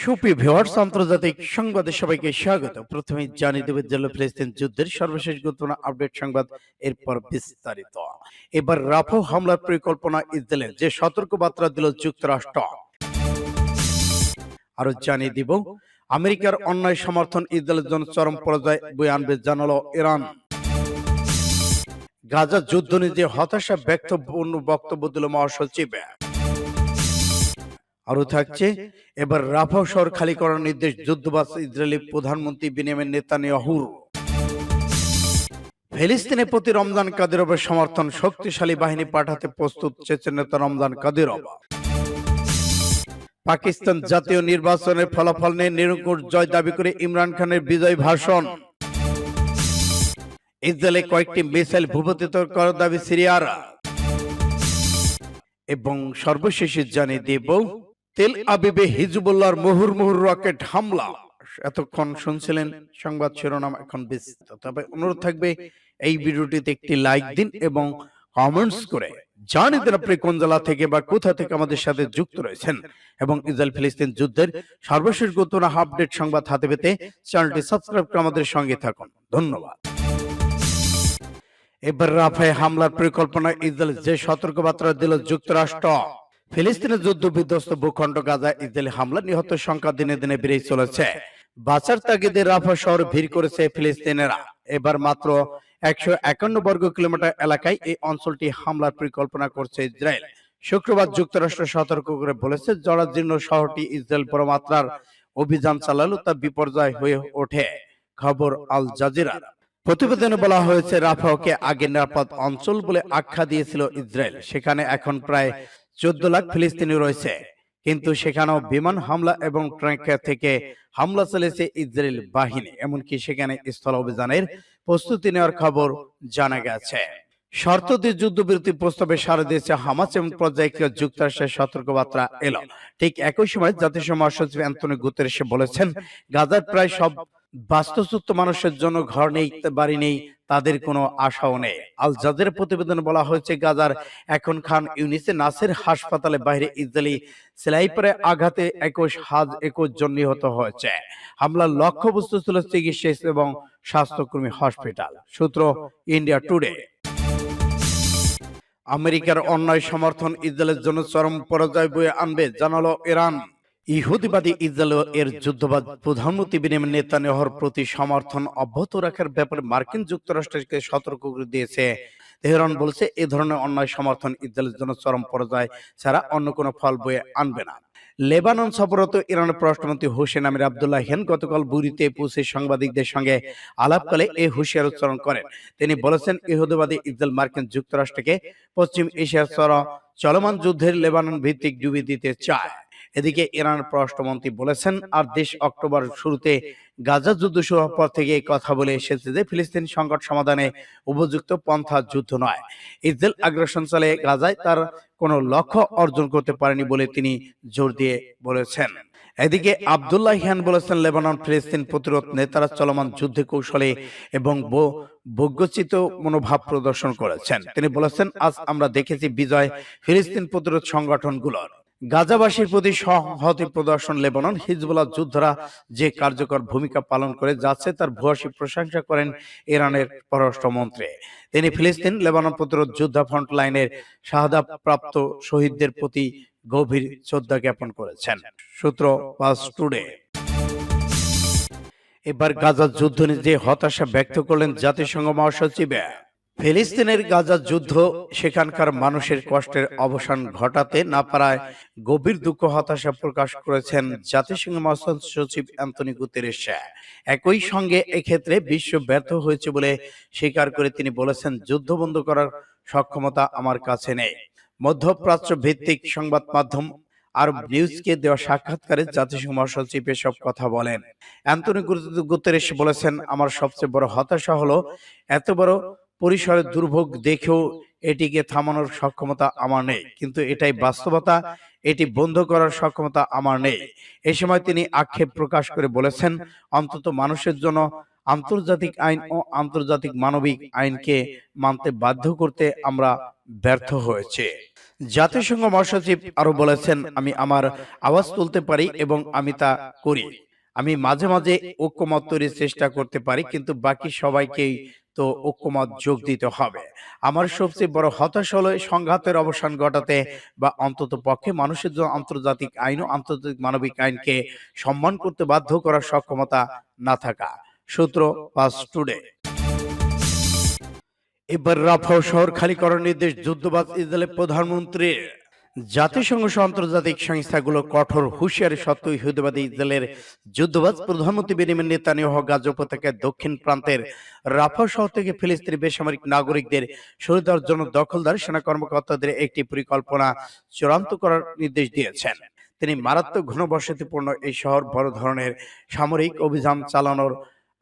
Soupy viewers আন্তর্জাতিক সংবাদে সবাইকে স্বাগত। প্রথমে জানিয়ে দেবে ফিলিস্তিন যুদ্ধের সর্বশেষ আপডেট সংবাদ, এরপর বিস্তারিত। এবার রাফো হামলার পরিকল্পনা যে সতর্কবার্তা দিল যুক্তরাষ্ট্র। আরও জানিয়ে দিব, আমেরিকার অন্যায় সমর্থন ইসরায়েলের জন্য চরম পর্যায়ে বয়ে আনবে জানালো ইরান। গাজা যুদ্ধ নিয়ে হতাশা ব্যক্তপূর্ণ বক্তব্য দিল মহাসচিব। আরও থাকছে। এবার রাফা শহর খালি করার নির্দেশ যুদ্ধবাস ইসরায়েলি প্রধানমন্ত্রী বিনিয়ামিন নেতানিয়াহুর। ফিলিস্তিনের প্রতি রমজান কাদিরবের সমর্থন শক্তিশালী বাহিনী পাঠাতে প্রস্তুত চেচেন নেতা রমজান কাদিরব পাকিস্তান জাতীয় নির্বাচনের ফলাফল নিয়ে নিরঙ্কুশ জয় দাবি করে ইমরান খানের বিজয় ভাষণ। ইসরায়েলে কয়েকটি মিসাইল ভূপতিত করার দাবি সিরিয়ারা। এবং সর্বশেষে জানিয়ে দেব তেল আবিবে হিজবুল্লাহর মুহুর মুহুর রকেট হামলা। এতক্ষণ শুনছিলেন সংবাদ শিরোনাম এখন বিস্তৃত। তবে অনুরোধ থাকবে, এই ভিডিওটিতে একটি লাইক দিন এবং কমেন্টস করে জানিয়ে আপনি কোন জেলা থেকে বা কোথা থেকে আমাদের সাথে যুক্ত রয়েছেন। এবং ইসরায়েল ফিলিস্তিন যুদ্ধের সর্বশেষ গুরুত্বপূর্ণ আপডেট সংবাদ হাতে পেতে চ্যানেলটি সাবস্ক্রাইব করে আমাদের সঙ্গে থাকুন। ধন্যবাদ। এবার রাফায় হামলার পরিকল্পনা ইসরায়েল যে সতর্কবার্তা দিল যুক্তরাষ্ট্র। ফিলিস্তিনের যুদ্ধ বিধ্বস্ত ভূখণ্ড গাজা ইসরায়েলি হামলা, নিহত সংখ্যা দিনে দিনে বেড়েই চলেছে। বাঁচার তাগিদে রাফা শহর ভিড় করেছে ফিলিস্তিনেরা। এবার মাত্র একশো একান্ন বর্গ কিলোমিটার এলাকায় এই অঞ্চলটি হামলার পরিকল্পনা করছে ইসরায়েল। শুক্রবার যুক্তরাষ্ট্র সতর্ক করে বলেছে, জরাজীর্ণ শহরটি ইসরায়েল বড় মাত্রার অভিযান চালালো তা বিপর্যয় হয়ে ওঠে। খবর আল জাজিরার প্রতিবেদনে বলা হয়েছে রাফাওকে আগে নিরাপদ অঞ্চল বলে আখ্যা দিয়েছিল ইসরায়েল। সেখানে এখন প্রায় চোদ্দ লাখ ফিলিস্তিনি রয়েছে। কিন্তু সেখানেও বিমান হামলা এবং থেকে হামলা চালিয়েছে ইসরায়েল বাহিনী, এমনকি সেখানে স্থল অভিযানের প্রস্তুতি নেওয়ার খবর জানা গেছে। শর্ত দিয়ে যুদ্ধবিরতি প্রস্তাবে সারা দিয়েছে হামাস এবং পর্যায়ে যুক্তরাষ্ট্রের সতর্কবার্তা এলো। ঠিক একই সময় জাতিসংঘ মহাসচিব অ্যান্টনি বলেছেন, গাজার প্রায় সব বাস্তুচ্যুত মানুষের জন্য ঘর নেই, বাড়ি নেই তাদের কোনো আশাও নেই। আল জাজের প্রতিবেদনে বলা হয়েছে, গাজার এখন খান ইউনিসে নাসের হাসপাতালে বাইরে ইসরায়েলি সেলাইপারে আঘাতে একুশ হাজ একুশ জন নিহত হয়েছে। হামলার লক্ষ্যবস্তু ছিল চিকিৎসা এবং স্বাস্থ্যকর্মী হসপিটাল। সূত্র ইন্ডিয়া টুডে। আমেরিকার অন্যায় সমর্থন ইসরায়েলের জন্য চরম পরাজয় বয়ে আনবে, জানালো ইরান। ইহুদিবাদী ইসরায়েল এর যুদ্ধবাদ প্রধানমন্ত্রী বিনিয়ামিন নেতানিয়াহুর প্রতি সমর্থন অব্যাহত রাখার ব্যাপারে মার্কিন যুক্তরাষ্ট্রকে সতর্ক করে দিয়েছে। তেহরান বলছে, এ ধরনের অন্যায় সমর্থন ইসরায়েলের জন্য চরম পরাজয় ছাড়া অন্য কোনো ফল বয়ে আনবে না। লেবানন সফররত ইরানের পররাষ্ট্রমন্ত্রী হোসেন আমির আবদুল্লাহ হেন গতকাল বুরিতে পৌঁছে সাংবাদিকদের সঙ্গে আলাপকালে এই হুঁশিয়ার উচ্চারণ করেন। তিনি বলেছেন, ইহুদিবাদী ইসরায়েল মার্কিন যুক্তরাষ্ট্রকে পশ্চিম এশিয়ার চলমান যুদ্ধের লেবানন ভিত্তিক ডুবি দিতে চায়। এদিকে ইরানের পররাষ্ট্রমন্ত্রী বলেছেন, আর দেশ অক্টোবর শুরুতে গাজা যুদ্ধ শুরু হওয়ার পর থেকে কথা বলে এসেছে যে ফিলিস্তিন সংকট সমাধানে উপযুক্ত পন্থা যুদ্ধ নয়। ইসরায়েল আগ্রাসন চালে গাজায় তার কোনো লক্ষ্য অর্জন করতে পারেনি বলে তিনি জোর দিয়ে বলেছেন। এদিকে আবদুল্লাহ হিয়ান বলেছেন, লেবানন ফিলিস্তিন প্রতিরোধ নেতারা চলমান যুদ্ধে কৌশলে এবং বজ্ঞচিত মনোভাব প্রদর্শন করেছেন। তিনি বলেছেন, আজ আমরা দেখেছি বিজয় ফিলিস্তিন প্রতিরোধ সংগঠনগুলোর গাজাবাসীর প্রতি সংহতি প্রদর্শন লেবানন, হিজবুল্লাহ যোদ্ধারা যে কার্যকর ভূমিকা পালন করে যাচ্ছে তার ভূয়সী প্রশংসা করেন ইরানের পররাষ্ট্রমন্ত্রী তিনি ফিলিস্তিন, লেবানন প্রতিরোধ যোদ্ধা শাহাদা প্রাপ্ত শহীদদের প্রতি গভীর শ্রদ্ধা জ্ঞাপন করেছেন। সূত্র পাস টুডে। এবার গাজার যুদ্ধ নিয়ে যে হতাশা ব্যক্ত করলেন জাতিসংঘ মহাসচিব। ফিলিস্তিনের গাজা যুদ্ধ সেখানকার মানুষের কষ্টের অবসান ঘটাতে না পারায় গভীর দুঃখ হতাশা প্রকাশ করেছেন জাতিসংঘ মহাসচিব অ্যান্টনি গুতেরেস। একই সঙ্গে এক্ষেত্রে বিশ্ব ব্যর্থ হয়েছে বলে স্বীকার করে তিনি বলেছেন, যুদ্ধ বন্ধ করার সক্ষমতা আমার কাছে নেই। মধ্যপ্রাচ্য ভিত্তিক সংবাদ মাধ্যম আরব নিউজকে দেওয়া সাক্ষাৎকারে জাতিসংঘ মহাসচিব এসব কথা বলেন। অ্যান্টনি গুতেরেস বলেছেন, আমার সবচেয়ে বড় হতাশা হলো, এত বড় পরিসরের দুর্ভোগ দেখেও এটিকে থামানোর সক্ষমতা আমার নেই। কিন্তু এটাই বাস্তবতা, এটি বন্ধ করার সক্ষমতা আমার নেই। এ সময় তিনি আক্ষেপ প্রকাশ করে বলেছেন, অন্তত মানুষের জন্য আন্তর্জাতিক আইন ও আন্তর্জাতিক মানবিক আইনকে মানতে বাধ্য করতে আমরা ব্যর্থ হয়েছে। জাতিসংঘ মহাসচিব আরও বলেছেন, আমি আমার আওয়াজ তুলতে পারি এবং আমি তা করি। আমি মাঝে মাঝে ঐক্যমত তৈরির চেষ্টা করতে পারি, কিন্তু বাকি সবাইকেই তো ঐক্যমত যোগ দিতে হবে। আমার সবচেয়ে বড় হতাশ হলো সংঘাতের অবসান ঘটাতে বা অন্তত পক্ষে মানুষের জন্য আন্তর্জাতিক আইন ও আন্তর্জাতিক মানবিক আইনকে সম্মান করতে বাধ্য করার সক্ষমতা না থাকা। সূত্র পাস টুডে। এবার রাফা শহর খালি করার নির্দেশ যুদ্ধবাজ ইসরায়েলের প্রধানমন্ত্রীর। জাতিসংঘ সহ আন্তর্জাতিক সংস্থাগুলো কঠোর হুঁশিয়ারি সত্ত্বেও ইহুদিবাদী ইসরায়েলের যুদ্ধবাজ প্রধানমন্ত্রী বেনিমিন নেতানিয়াহু গাজা উপত্যকার দক্ষিণ প্রান্তের রাফা শহর থেকে ফিলিস্তিনি বেসামরিক নাগরিকদের সরিয়ে দেওয়ার জন্য দখলদার সেনা কর্মকর্তাদের একটি পরিকল্পনা চূড়ান্ত করার নির্দেশ দিয়েছেন। তিনি মারাত্মক ঘনবসতিপূর্ণ এই শহর বড় ধরনের সামরিক অভিযান চালানোর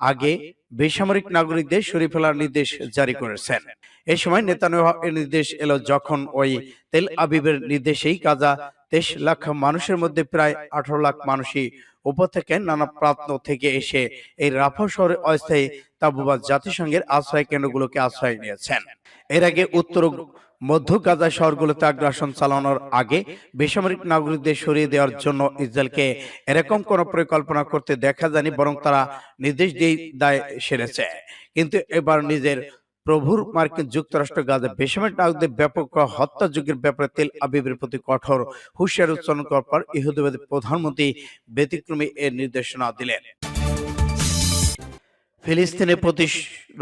আগে বেসামরিক নাগরিকদের সরিয়ে ফেলার নির্দেশ জারি করেছেন। এই সময় নেতানিয়াহু নির্দেশ এলো যখন ওই তেল আবিবের নির্দেশেই কাজা তেইশ লাখ মানুষের মধ্যে প্রায় আঠারো লাখ মানুষই উপত্যকায় নানা প্রান্ত থেকে এসে এই রাফা শহরে অস্থায়ী তাবুবাদ জাতিসংঘের আশ্রয় কেন্দ্রগুলোকে আশ্রয় নিয়েছেন। এর আগে উত্তর মধ্য গাজা শহরগুলোতে আগ্রাসন চালানোর আগে বেসামরিক নাগরিকদের সরিয়ে দেওয়ার জন্য ইসরায়েলকে এরকম কোনো পরিকল্পনা করতে দেখা যায়নি, বরং তারা নির্দেশ দিয়ে দায় সেরেছে কিন্তু এবার নিজের প্রভুর মার্কিন যুক্তরাষ্ট্র গাজা বেসামরিক নাগরিকদের ব্যাপক হত্যাযজ্ঞের ব্যাপারে তেল আবিবের প্রতি কঠোর হুঁশিয়ারি উচ্চারণ করার পর ইহুদিবাদী প্রধানমন্ত্রী ব্যতিক্রমী এর নির্দেশনা দিলেন। ফিলিস্তিনের প্রতি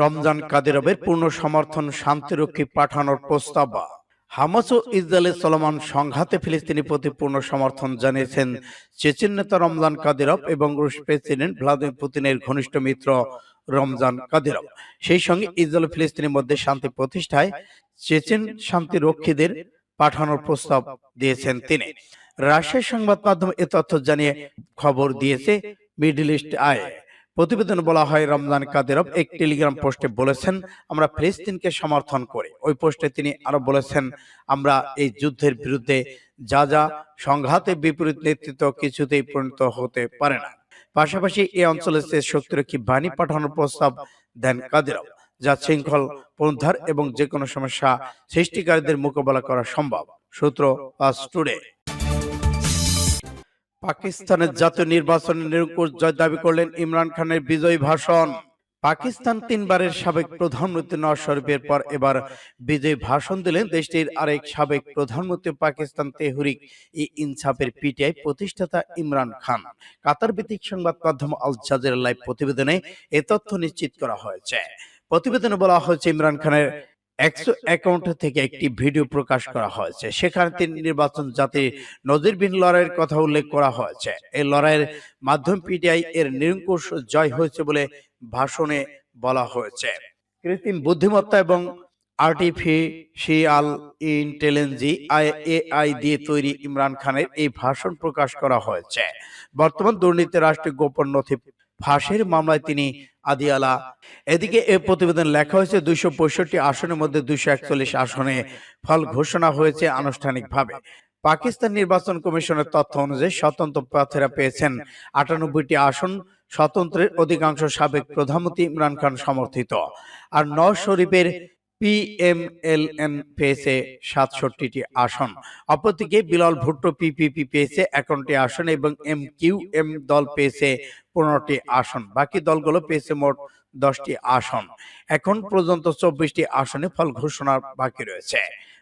রমজান কাদিরবের পূর্ণ সমর্থন শান্তিরক্ষী পাঠানোর প্রস্তাব। হামাস ও ইসরায়েলের চলমান সংঘাতে ফিলিস্তিনি প্রতি পূর্ণ সমর্থন জানিয়েছেন চেচেন নেতা রমজান কাদিরব এবং রুশ প্রেসিডেন্ট ভ্লাদিমির পুতিনের ঘনিষ্ঠ মিত্র রমজান কাদিরব। সেই সঙ্গে ইসরায়েল ফিলিস্তিনের মধ্যে শান্তি প্রতিষ্ঠায় চেচেন শান্তি রক্ষীদের পাঠানোর প্রস্তাব দিয়েছেন তিনি। রাশিয়ার সংবাদ মাধ্যমে এ তথ্য জানিয়ে খবর দিয়েছে মিডল ইস্ট আয়। প্রতিবেদনে বলা হয়, রমজান কাদেরব এক টেলিগ্রাম পোস্টে বলেছেন, আমরা ফিলিস্তিনকে সমর্থন করি। ওই পোস্টে তিনি আরও বলেছেন, আমরা এই যুদ্ধের বিরুদ্ধে যা যা সংঘাতে বিপরীত নেতৃত্ব কিছুতেই পরিণত হতে পারে না। পাশাপাশি এই অঞ্চলে সে শক্তিরক্ষী বাহিনী পাঠানোর প্রস্তাব দেন কাদেরব যা শৃঙ্খল পুনরুদ্ধার এবং যে কোনো সমস্যা সৃষ্টিকারীদের মোকাবেলা করা সম্ভব। সূত্র টুডে। পাকিস্তানের জাতীয় নির্বাচনে নিরঙ্কুশ জয় দাবি করলেন ইমরান খানের বিজয়ী ভাষণ। পাকিস্তান তিনবারের সাবেক প্রধানমন্ত্রী নওয়াজ শরীফের পর এবার বিজয়ী ভাষণ দিলেন দেশটির আরেক সাবেক প্রধানমন্ত্রী পাকিস্তান তেহরিক ই ইনসাফের পিটিআই প্রতিষ্ঠাতা ইমরান খান। কাতার ভিত্তিক সংবাদ মাধ্যম আল জাজিরা লাইভ প্রতিবেদনে এ তথ্য নিশ্চিত করা হয়েছে। প্রতিবেদনে বলা হয়েছে ইমরান খানের একশো অ্যাকাউন্ট থেকে একটি ভিডিও প্রকাশ করা হয়েছে। সেখানে তিনি নির্বাচন লড়াইয়ের কথা উল্লেখ করা হয়েছে। এই লড়াইয়ের পিটিআই এর নিরঙ্কুশ জয় হয়েছে বলে ভাষণে বলা হয়েছে। কৃত্রিম বুদ্ধিমত্তা এবং আর্টিফিশিয়াল ইন্টেলিজেন্সি এআই দিয়ে তৈরি ইমরান খানের এই ভাষণ প্রকাশ করা হয়েছে। বর্তমান দুর্নীতি রাষ্ট্রীয় গোপন নথি ফাঁসের মামলায় তিনি আদিয়ালা। এদিকে এ প্রতিবেদন লেখা হয়েছে দুইশো পঁয়ষট্টি আসনের মধ্যে দুইশো একচল্লিশ আসনে ফল ঘোষণা হয়েছে আনুষ্ঠানিকভাবে। পাকিস্তান নির্বাচন কমিশনের তথ্য অনুযায়ী স্বতন্ত্র প্রার্থীরা পেয়েছেন আটানব্বইটি আসন, স্বতন্ত্রের অধিকাংশ সাবেক প্রধানমন্ত্রী ইমরান খান সমর্থিত। আর নওয়াজ শরীফের পিএমএলএন পেয়েছে সাতষট্টিটি আসন। অপরদিকে বিলাল ভুট্টো পিপিপি পেয়েছে একান্নটি আসন এবং এম কিউ এম দল পেয়েছে পনেরোটি আসন। বাকি দলগুলো পেয়েছে মোট দশটি আসন। এখন পর্যন্ত চব্বিশটি আসনে ফল ঘোষণা বাকি রয়েছে।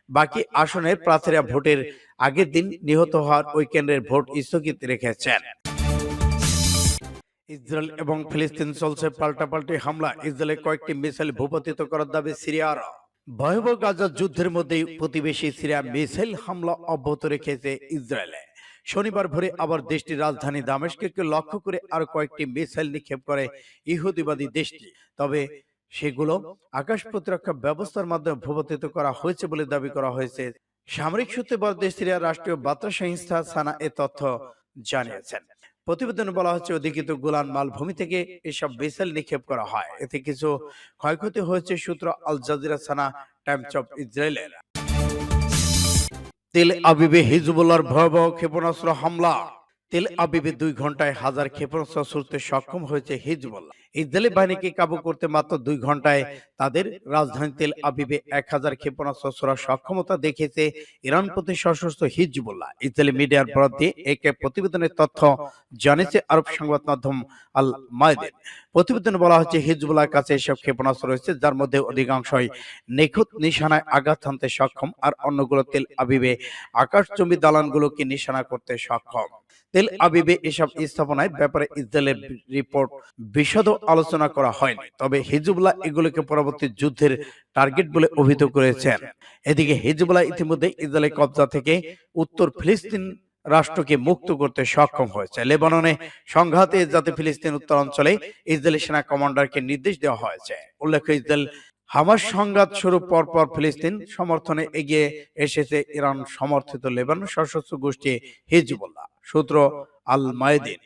বাকি আসনের প্রার্থীরা ভোটের আগের দিন নিহত হওয়ার ওই কেন্দ্রের ভোট স্থগিত রেখেছেন। ইসরায়েল এবং ফিলিস্তিন চলছে পাল্টাপাল্টি হামলা। ইসরায়েলের কয়েকটি মিসাইল ভূপাতিত করার দাবি সিরিয়ার। ভয়াবহ গাজা যুদ্ধের মধ্যেই প্রতিবেশী সিরিয়া মিসাইল হামলা অব্যাহত রেখেছে ইসরায়েলে। শনিবার ভোরে আবার দেশটির রাজধানী দামেস্ককে লক্ষ্য করে আরও কয়েকটি মিসাইল নিক্ষেপ করে ইহুদিবাদী দেশটি। তবে সেগুলো আকাশ প্রতিরক্ষা ব্যবস্থার মাধ্যমে ভূপাতিত করা হয়েছে বলে দাবি করা হয়েছে। সামরিক সূত্রে বলা দেশ সিরিয়ার রাষ্ট্রীয় বার্তা সংস্থা সানা এ তথ্য জানিয়েছেন। প্রতিবেদনে বলা হচ্ছে, অধিকৃত গোলান মালভূমি থেকে এসব মিসাইল নিক্ষেপ করা হয়। এতে কিছু ক্ষয়ক্ষতি হয়েছে, সূত্র Al Jazeera SANA Times of ইসরায়েলের। তেল আবিবে হিজবুল্লাহর ভয়াবহ ক্ষেপণাস্ত্র হামলা। তেল আবিবে দুই ঘন্টায় হাজার ক্ষেপণাস্ত্র ছুড়তে সক্ষম হয়েছে হিজবুল্লাহ। ইসরায়েলি বাহিনীকে কাবু করতে মাত্র দুই ঘন্টায় তাদের রাজধানী তেল আবিবে এক হাজার ক্ষেপণাস্ত্র ছোড়ার সক্ষমতা দেখিয়েছে ইরান প্রতি সশস্ত্র হিজবুল্লাহ। ইসরায়েলি মিডিয়ার বরাদ্দে একে প্রতিবেদনের তথ্য জানিয়েছে আরব সংবাদ মাধ্যম আল মায়দিন। প্রতিবেদনে বলা হচ্ছে হিজবুল্লাহর কাছে এসব ক্ষেপণাস্ত্র রয়েছে যার মধ্যে অধিকাংশই নিখুঁত নিশানায় আঘাত হানতে সক্ষম আর অন্যগুলো তেল আবিবে আকাশচুম্বী দালানগুলোকে নিশানা করতে সক্ষম তেল আবিবে এসব স্থাপনায় ব্যাপারে ইসরায়েলের রিপোর্ট বিশদ আলোচনা করা হয়নি। তবে হিজবুল্লাহ এগুলোকে পরবর্তী যুদ্ধের টার্গেট বলে অভিহিত করেছেন। এদিকে হিজবুল্লাহ ইতিমধ্যে ইসরায়েলের কবজা থেকে উত্তর ফিলিস্তিন রাষ্ট্রকে মুক্ত করতে সক্ষম হয়েছে। লেবাননে সংঘাতে যাতে ফিলিস্তিন উত্তরাঞ্চলে ইসরায়েলি সেনা কমান্ডারকে নির্দেশ দেওয়া হয়েছে। উল্লেখ্য ইসরায়েল হামাস সংঘাত শুরু পরপর ফিলিস্তিন সমর্থনে এগিয়ে এসেছে ইরান সমর্থিত লেবানন সশস্ত্র গোষ্ঠী হিজবুল্লাহ সূত্র আল মায়েদিন